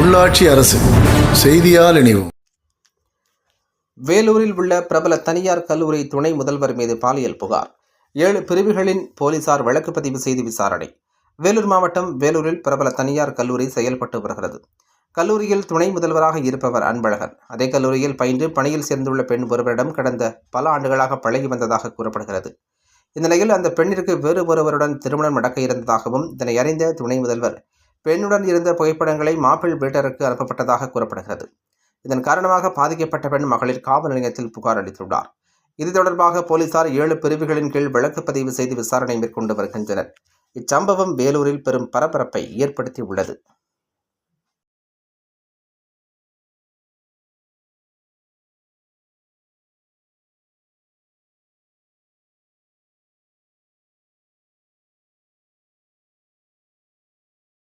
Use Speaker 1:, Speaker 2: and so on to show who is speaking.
Speaker 1: உள்ளாட்சி அரசு. செய்தியால் இணைவோம்.
Speaker 2: வேலூரில் உள்ள பிரபல தனியார் கல்லூரி துணை முதல்வர் மீது பாலியல் புகார். ஏழு பிரிவுகளின் போலீசார் வழக்கு பதிவு செய்து விசாரணை. வேலூர் மாவட்டம் வேலூரில் பிரபல தனியார் கல்லூரி செயல்பட்டு வருகிறது. கல்லூரியில் துணை முதல்வராக இருப்பவர் அன்பழகன். அதே கல்லூரியில் பயின்று பணியில் சேர்ந்துள்ள பெண் ஒருவரிடம் கடந்த பல ஆண்டுகளாக பழகி வந்ததாக கூறப்படுகிறது. இந்நிலையில் அந்த பெண்ணிற்கு வேறு ஒருவருடன் திருமணம் நடக்க இருந்ததாகவும் இதனை அறிந்த துணை முதல்வர் பெண்ணுடன் இருந்த புகைப்படங்களை மாப்பிள் வீட்டருக்கு அனுப்பப்பட்டதாக கூறப்படுகிறது. இதன் காரணமாக பாதிக்கப்பட்ட பெண் மகளிர் காவல் நிலையத்தில் புகார் அளித்துள்ளார். இது தொடர்பாக போலீசார் ஏழு பிரிவுகளின் கீழ் வழக்கு பதிவு செய்து விசாரணை மேற்கொண்டு வருகின்றனர். இச்சம்பவம் வேலூரில் பெரும் பரபரப்பை ஏற்படுத்தி உள்ளது